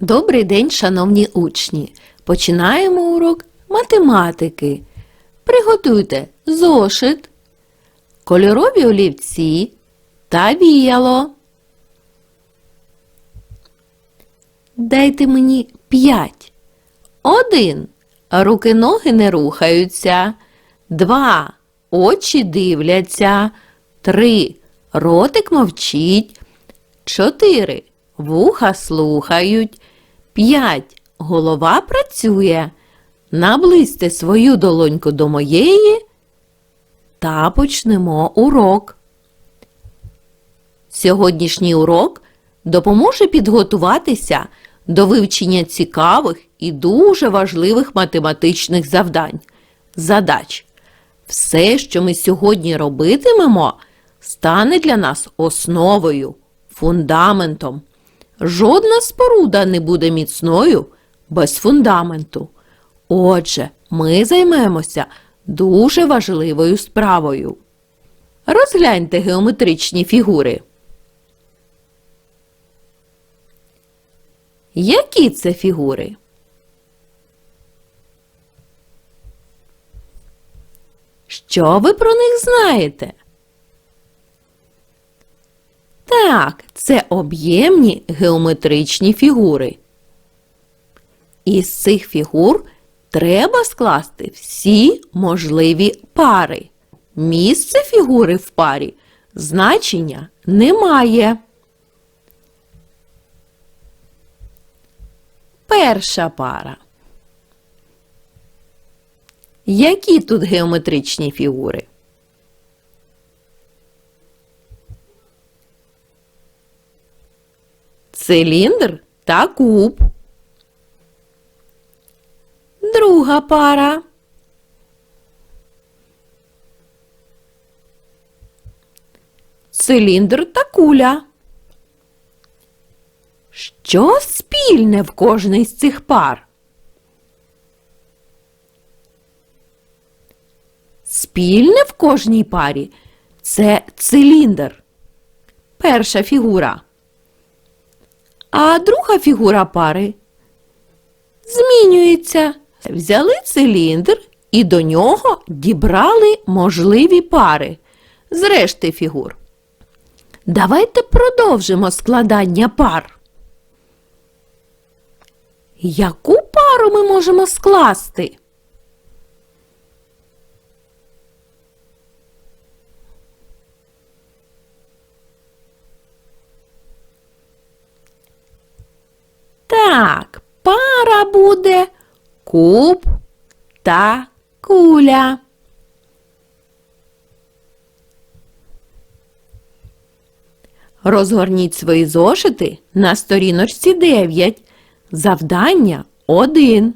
Добрий день, шановні учні! Починаємо урок математики. Приготуйте зошит, кольорові олівці та віяло. Дайте мені п'ять. Один. Руки ноги не рухаються. Два. Очі дивляться. Три. Ротик мовчить. Чотири. Вуха слухають. П'ять. Голова працює. Наблизьте свою долоньку до моєї та почнемо урок. Сьогоднішній урок допоможе підготуватися до вивчення цікавих і дуже важливих математичних завдань, задач. Все, що ми сьогодні робитимемо, стане для нас основою, фундаментом. Жодна споруда не буде міцною без фундаменту. Отже, ми займемося дуже важливою справою. Розгляньте геометричні фігури. Які це фігури? Що ви про них знаєте? Так, це об'ємні геометричні фігури. Із цих фігур треба скласти всі можливі пари. Місце фігури в парі значення немає. Перша пара. Які тут геометричні фігури? Циліндр та куб. Друга пара. Циліндр та куля. Що спільне в кожній з цих пар? Спільне в кожній парі це циліндр. Перша фігура. А друга фігура пари змінюється. Взяли циліндр і до нього дібрали можливі пари з решти фігур. Давайте продовжимо складання пар. Яку пару ми можемо скласти? Так, пара буде куб та куля. Розгорніть свої зошити на сторіночці 9. Завдання 1.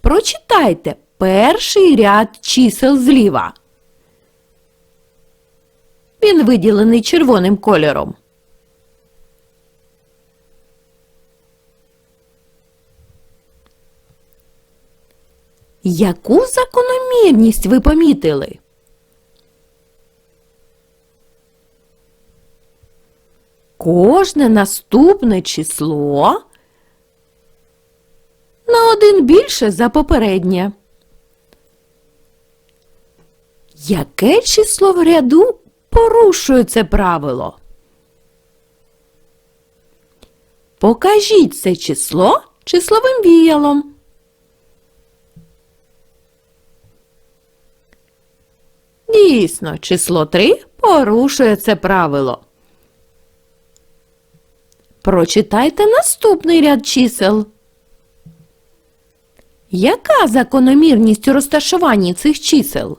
Прочитайте перший ряд чисел зліва. Він виділений червоним кольором. Яку закономірність ви помітили? Кожне наступне число на один більше за попереднє. Яке число в ряду порушує це правило? Покажіть це число числовим віялом. Дійсно, число 3 порушує це правило. Прочитайте наступний ряд чисел. Яка закономірність у розташуванні цих чисел?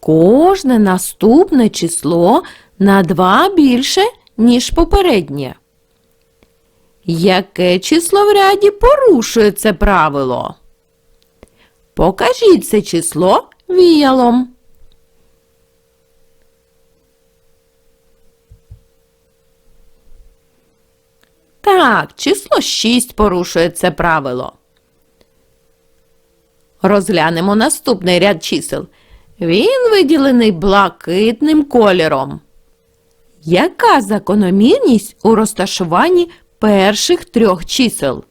Кожне наступне число на 2 більше, ніж попереднє. Яке число в ряді порушує це правило? Покажіть це число віялом. Так, число 6 порушує це правило. Розглянемо наступний ряд чисел. Він виділений блакитним кольором. Яка закономірність у розташуванні перших трьох чисел?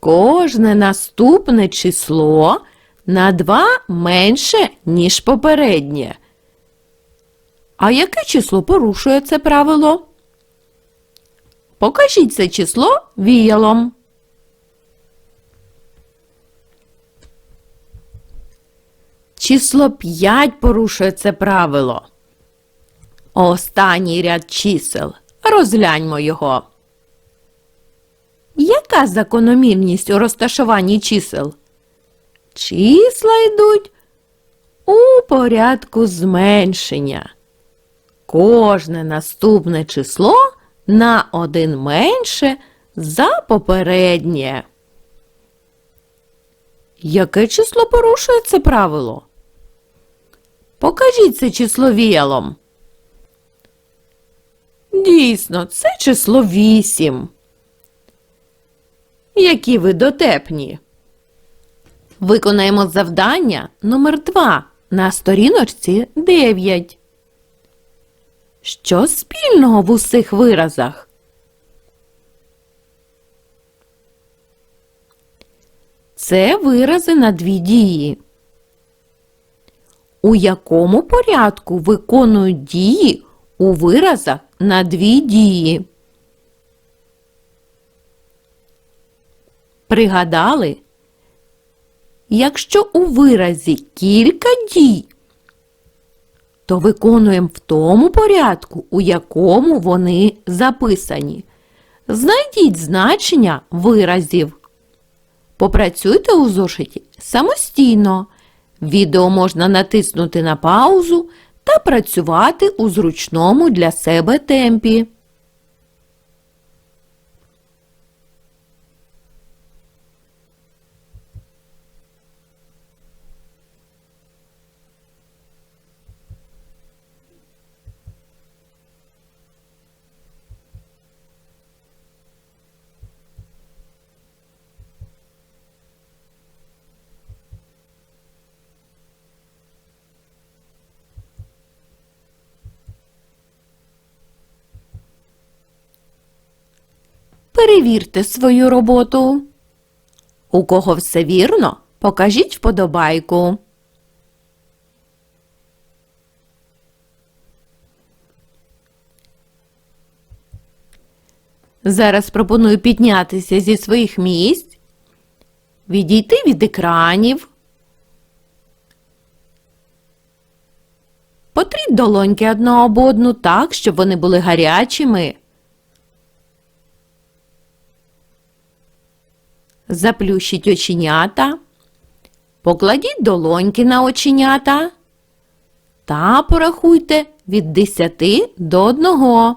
Кожне наступне число на 2 менше, ніж попереднє. А яке число порушує це правило? Покажіть це число віялом. Число 5 порушує це правило. Останній ряд чисел. Розгляньмо його. Яка закономірність у розташуванні чисел? Числа йдуть у порядку зменшення. Кожне наступне число на один менше за попереднє. Яке число порушує це правило? Покажіть це число віялом. Дійсно, це число 8. Які ви дотепні. Виконаємо завдання номер 2 на сторіночці 9. Що спільного в усіх виразах? Це вирази на дві дії. У якому порядку виконують дії у виразах на дві дії? Пригадали? Якщо у виразі кілька дій, то виконуємо в тому порядку, у якому вони записані. Знайдіть значення виразів. Попрацюйте у зошиті самостійно. Відео можна натиснути на паузу та працювати у зручному для себе темпі. Перевірте свою роботу. У кого все вірно, покажіть вподобайку. Зараз пропоную піднятися зі своїх місць, відійти від екранів. Потріть долоньки одна об одну так, щоб вони були гарячими. Заплющіть оченята, покладіть долоньки на оченята та порахуйте від 10 до 1.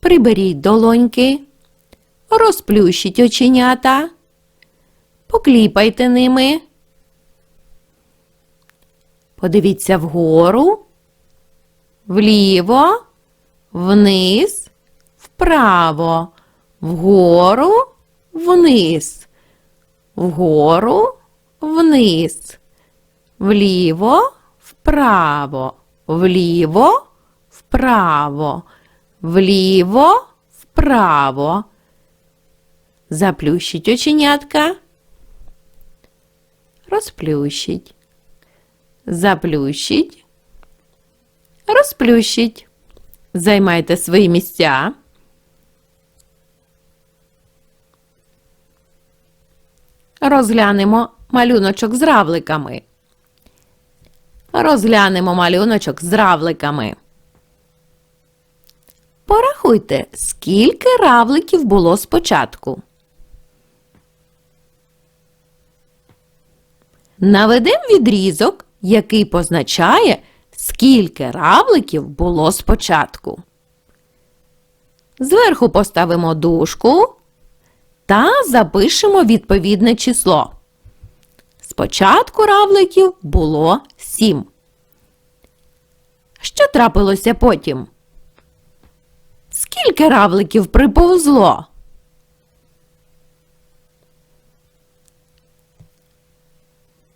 Приберіть долоньки, розплющіть оченята, покліпайте ними. Подивіться вгору вліво, вниз, вправо, вгору, вниз, вгору, вниз, вліво, вправо, вліво, вправо, вліво, вправо. Заплющіть оченятка. Розплющіть. Заплющіть. Розплющіть. Займайте свої місця. Розглянемо малюночок з равликами. Розглянемо малюночок з равликами. Порахуйте, скільки равликів було спочатку. Наведемо відрізок, який позначає, скільки равликів було спочатку. Зверху поставимо дужку та запишемо відповідне число. Спочатку равликів було 7. Що трапилося потім? скільки равликів приповзло?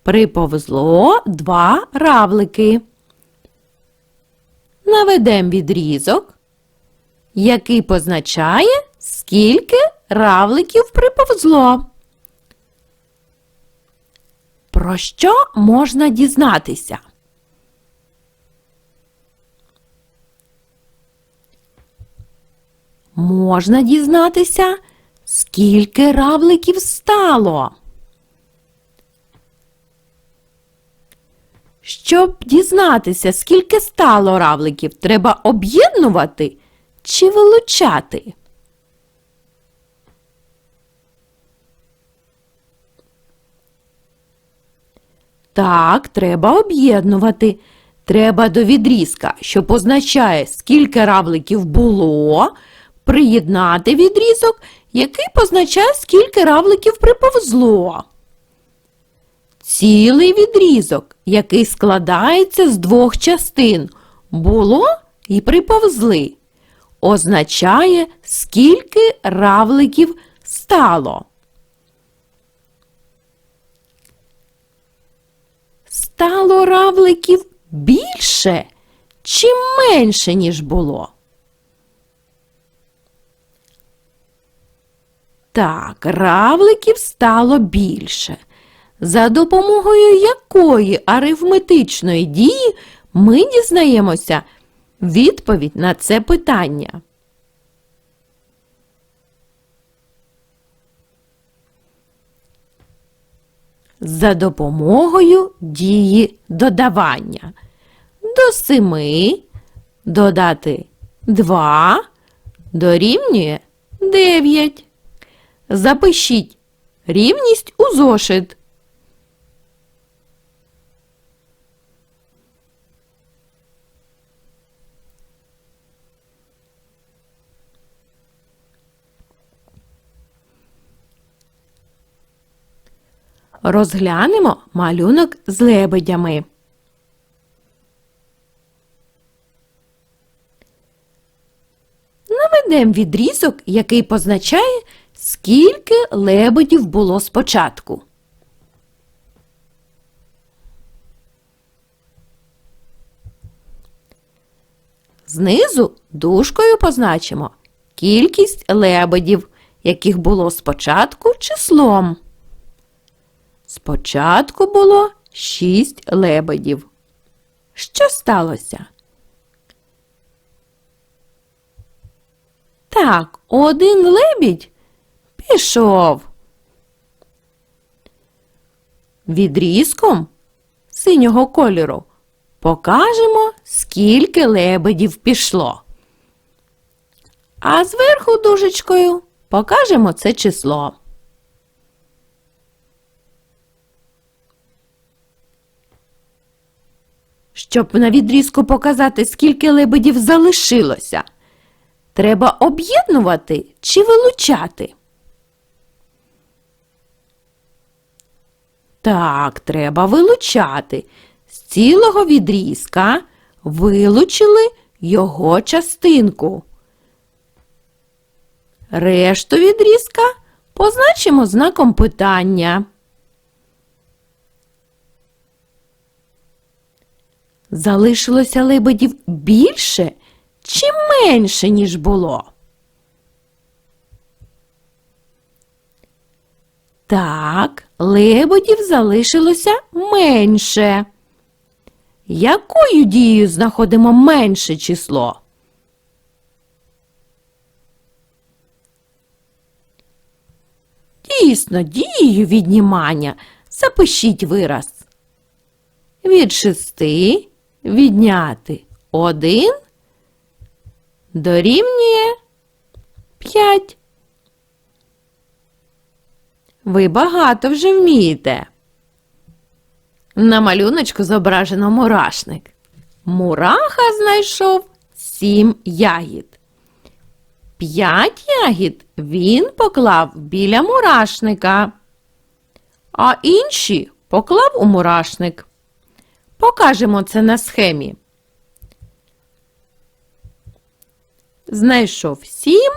Приповзло два равлики. Наведем відрізок, який позначає, скільки равликів приповзло. Про що можна дізнатися? Можна дізнатися, скільки равликів стало. Щоб дізнатися, скільки стало равликів, треба об'єднувати чи вилучати. Так, треба об'єднувати. Треба до відрізка, що позначає, скільки равликів було, приєднати відрізок, який позначає, скільки равликів приповзло. Цілий відрізок, який складається з двох частин було і приповзли, означає, скільки равликів стало. Стало равликів більше чи менше, ніж було? Так, равликів стало більше. За допомогою якої арифметичної дії ми дізнаємося відповідь на це питання? За допомогою дії додавання. До семи додати 2 дорівнює 9. Запишіть рівність у зошит. Розглянемо малюнок з лебедями. Наведемо відрізок, який позначає, скільки лебедів було спочатку. Знизу дужкою позначимо кількість лебедів, яких було спочатку числом. Спочатку було шість лебедів. Що сталося? Так, один лебідь пішов. Відрізком синього кольору покажемо, скільки лебедів пішло. А зверху дужечкою покажемо це число. Щоб на відрізку показати, скільки лебедів залишилося, треба об'єднувати чи вилучати? Так, треба вилучати. З цілого відрізка вилучили його частинку. Решту відрізка позначимо знаком питання. Залишилося лебедів більше чи менше, ніж було? Так, лебедів залишилося менше. Якою дією знаходимо менше число? Дійсно, дією віднімання. Запишіть вираз. Від шести відняти один дорівнює п'ять. Ви багато вже вмієте. На малюночку зображено мурашник. Мураха знайшов сім ягід. П'ять ягід він поклав біля мурашника, а інші поклав у мурашник. Покажемо це на схемі. знайшов сім.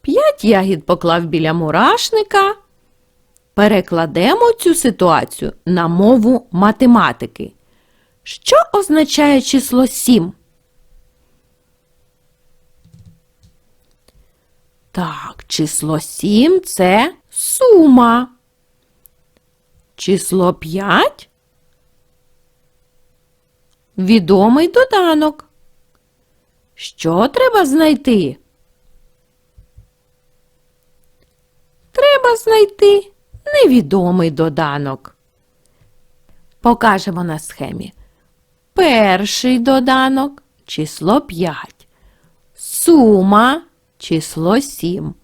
П'ять ягід поклав біля мурашника. Перекладемо цю ситуацію на мову математики. Що означає число 7? Так, число 7 це сума. Число 5 відомий доданок. Що треба знайти? Треба знайти невідомий доданок. Покажемо на схемі. Перший доданок число 5. Сума число 7.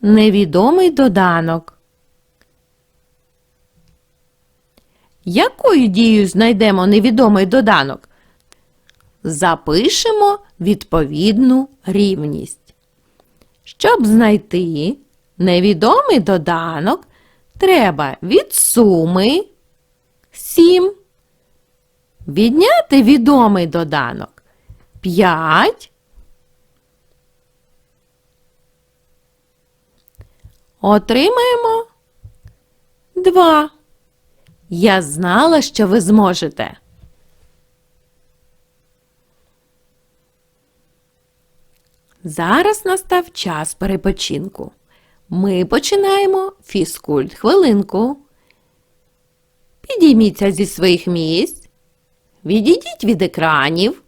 Невідомий доданок. Якою дією знайдемо невідомий доданок? Запишемо відповідну рівність. Щоб знайти невідомий доданок, треба від суми 7 відняти відомий доданок 5. Отримаємо 2. Я знала, що ви зможете. Зараз настав час перепочинку. Ми починаємо фізкульт хвилинку. Підійміться зі своїх місць. Відійдіть від екранів.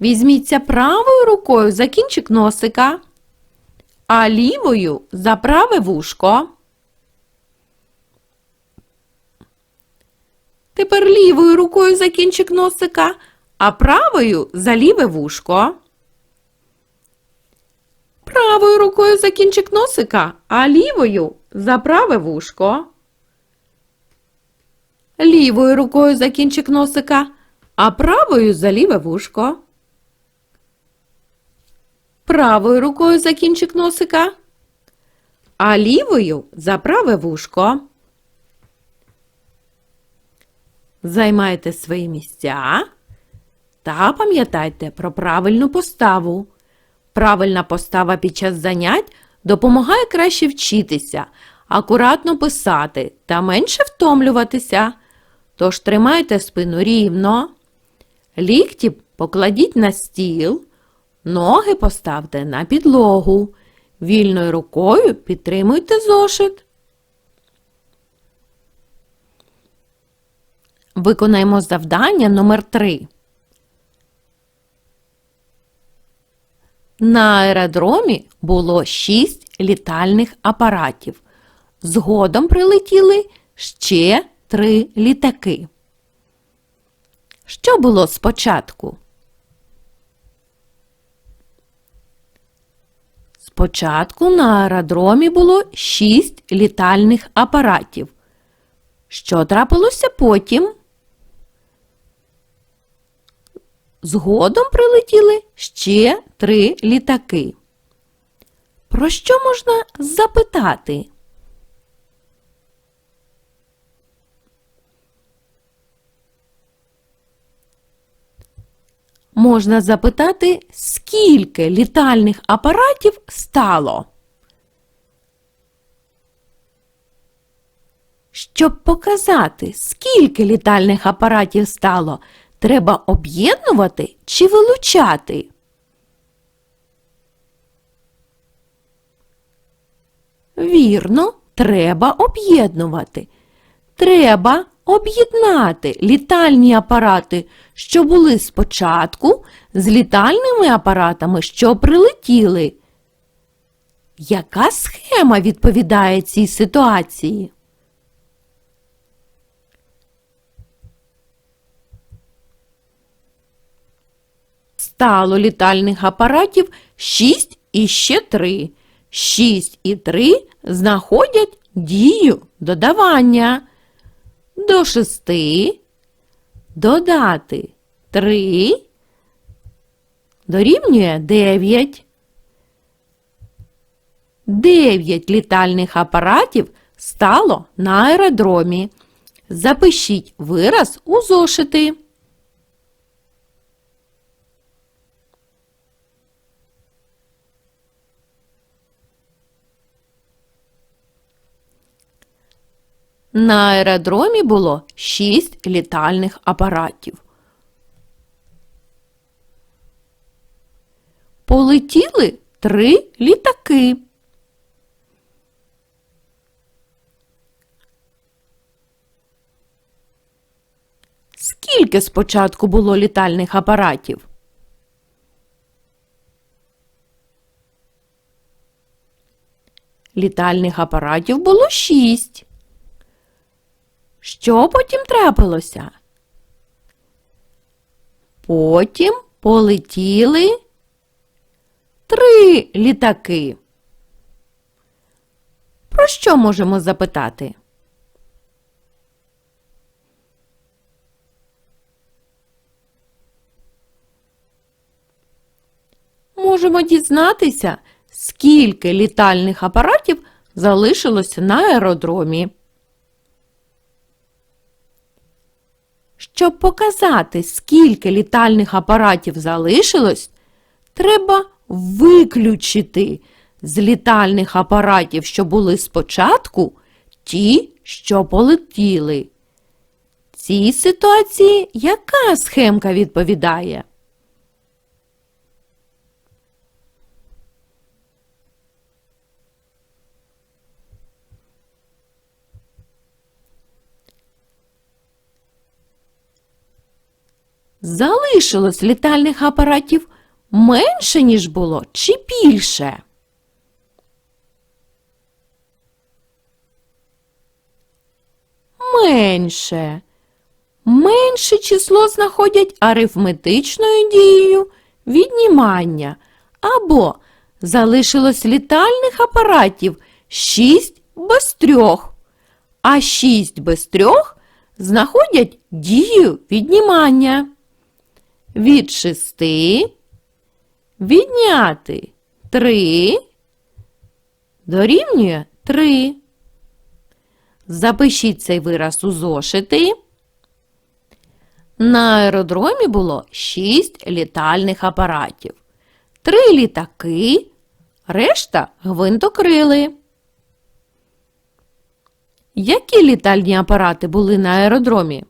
Візьміться правою рукою за кінчик носика, а лівою за праве вушко. Тепер лівою рукою за кінчик носика, а правою за ліве вушко. Правою рукою за кінчик носика, а лівою за праве вушко. Лівою рукою за кінчик носика, а правою за ліве вушко. Правою рукою за кінчик носика, а лівою за праве вушко. Займайте свої місця та пам'ятайте про правильну поставу. Правильна постава під час занять допомагає краще вчитися, акуратно писати та менше втомлюватися. Тож тримайте спину рівно, лікті покладіть на стіл, ноги поставте на підлогу. Вільною рукою підтримуйте зошит. Виконаємо завдання номер 3. На аеродромі було 6 літальних апаратів. Згодом прилетіли ще 3 літаки. Що було спочатку? Спочатку на аеродромі було 6 літальних апаратів. Що трапилося потім? Згодом прилетіли ще три літаки. Про що можна запитати? Можна запитати, скільки літальних апаратів стало. Щоб показати, скільки літальних апаратів стало, треба об'єднувати чи вилучати? Вірно, треба об'єднувати. Треба об'єднати літальні апарати, що були спочатку, з літальними апаратами, що прилетіли. Яка схема відповідає цій ситуації? Стало літальних апаратів 6 і ще 3. 6 і 3 знаходять дію додавання. До 6 додати 3 дорівнює 9. 9 літальних апаратів стало на аеродромі. Запишіть вираз у зошити. На аеродромі було шість літальних апаратів. Полетіли три літаки. Скільки спочатку було літальних апаратів? Літальних апаратів було шість. Що потім трапилося? Потім полетіли три літаки. Про що можемо запитати? Можемо дізнатися, скільки літальних апаратів залишилося на аеродромі. Щоб показати, скільки літальних апаратів залишилось, треба виключити з літальних апаратів, що були спочатку, ті, що полетіли. Цій ситуації яка схемка відповідає? Залишилось літальних апаратів менше, ніж було, чи більше? Менше. Менше число знаходять арифметичною дією віднімання. Або залишилось літальних апаратів 6 без трьох, а 6 без трьох знаходять дію віднімання. Від 6 відняти 3 дорівнює 3. Запишіть цей вираз у зошити. На аеродромі було 6 літальних апаратів. 3 літаки, решта гвинтокрили. Які літальні апарати були на аеродромі?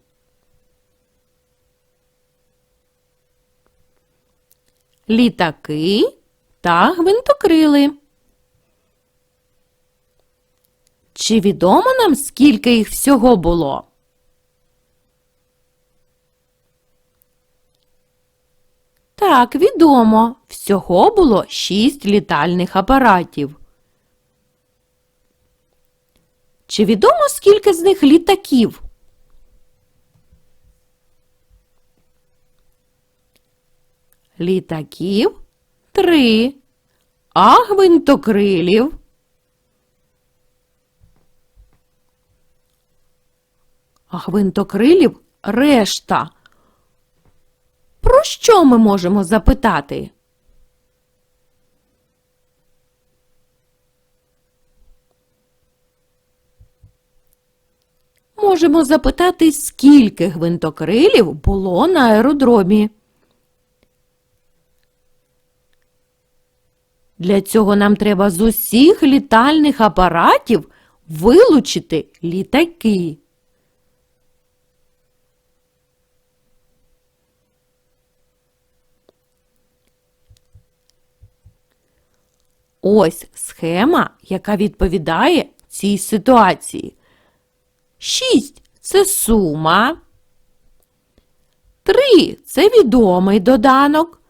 Літаки та гвинтокрили. Чи відомо нам, скільки їх всього було? Так, відомо. Всього було шість літальних апаратів. Чи відомо, скільки з них літаків? Літаків три, а гвинтокрилів а гвинтокрилів решта. Про що ми можемо запитати? Можемо запитати, скільки гвинтокрилів було на аеродромі. Для цього нам треба з усіх літальних апаратів вилучити літаки. Ось схема, яка відповідає цій ситуації. 6 це сума. 3 це відомий доданок.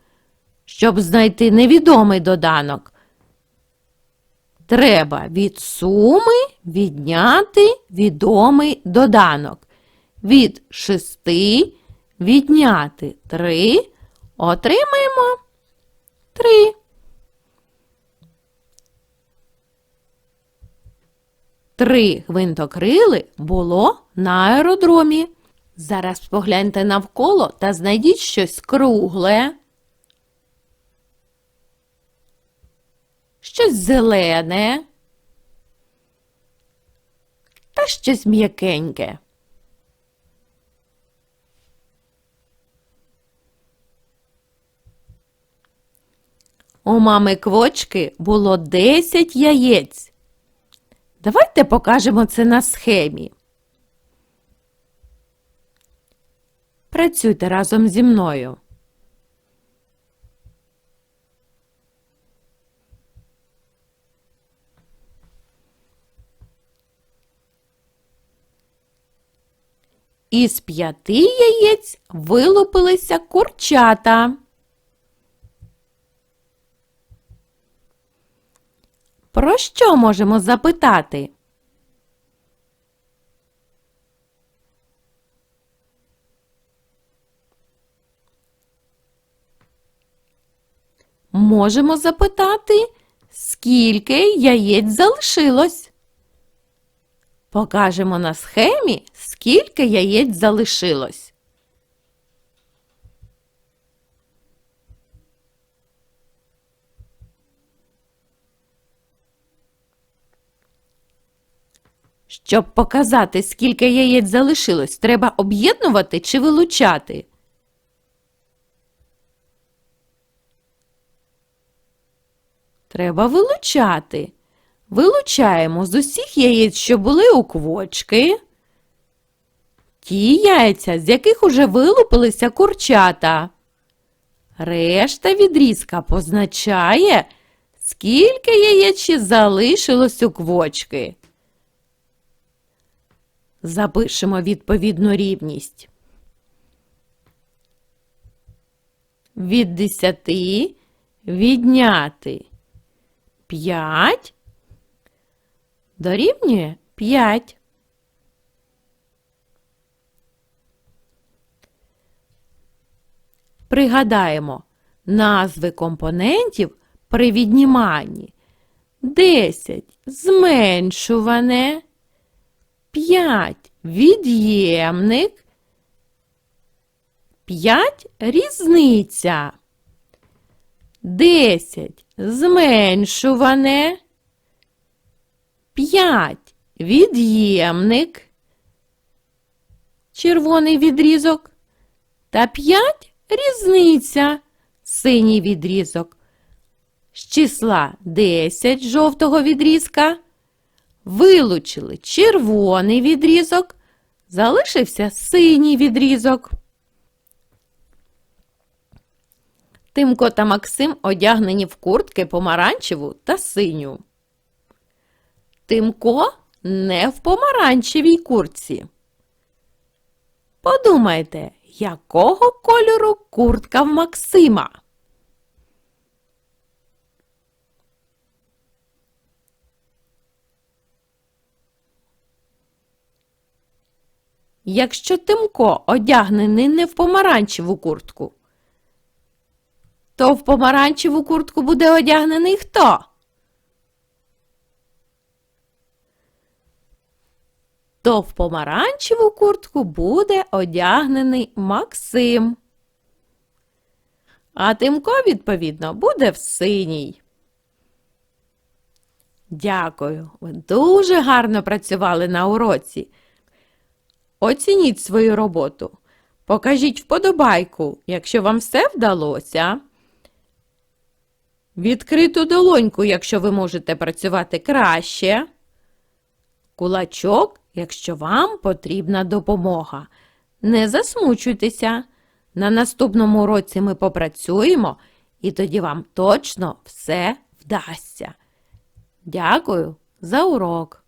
Щоб знайти невідомий доданок, треба від суми відняти відомий доданок. Від 6 відняти 3 отримаємо 3. Три гвинтокрили було на аеродромі. Зараз погляньте навколо та знайдіть щось кругле, щось зелене та щось м'якеньке. У мами квочки було 10 яєць. Давайте покажемо це на схемі. Працюйте разом зі мною. Із п'яти яєць вилупилися курчата. Про що можемо запитати? Можемо запитати, скільки яєць залишилось. Покажемо на схемі, скільки яєць залишилось. Щоб показати, скільки яєць залишилось, треба об'єднувати чи вилучати? Треба вилучати. Вилучаємо з усіх яєць, що були у квочки. Ті яйця, з яких уже вилупилися курчата. Решта відрізка позначає, скільки ще залишилось у квочки. Запишемо відповідну рівність. Від 10 відняти 5 дорівнює 5. Пригадаємо назви компонентів при відніманні. 10 зменшуване, 5 від'ємник, 5 різниця. 10 зменшуване, 5 від'ємник, червоний відрізок, та 5 різниця, синій відрізок. З числа 10 жовтого відрізка вилучили червоний відрізок, залишився синій відрізок. Тимко та Максим одягнені в куртки помаранчеву та синю. Тимко не в помаранчевій куртці. Подумайте, якого кольору куртка в Максима? Якщо Тимко одягнений не в помаранчеву куртку, то в помаранчеву куртку буде одягнений хто? То в помаранчеву куртку буде одягнений Максим. А Тимко, відповідно, буде в синій. Дякую. Ви дуже гарно працювали на уроці. Оцініть свою роботу. Покажіть вподобайку, якщо вам все вдалося. Відкриту долоньку, якщо ви можете працювати краще. Кулачок, якщо вам потрібна допомога. Не засмучуйтеся. На наступному уроці ми попрацюємо, і тоді вам точно все вдасться. Дякую за урок!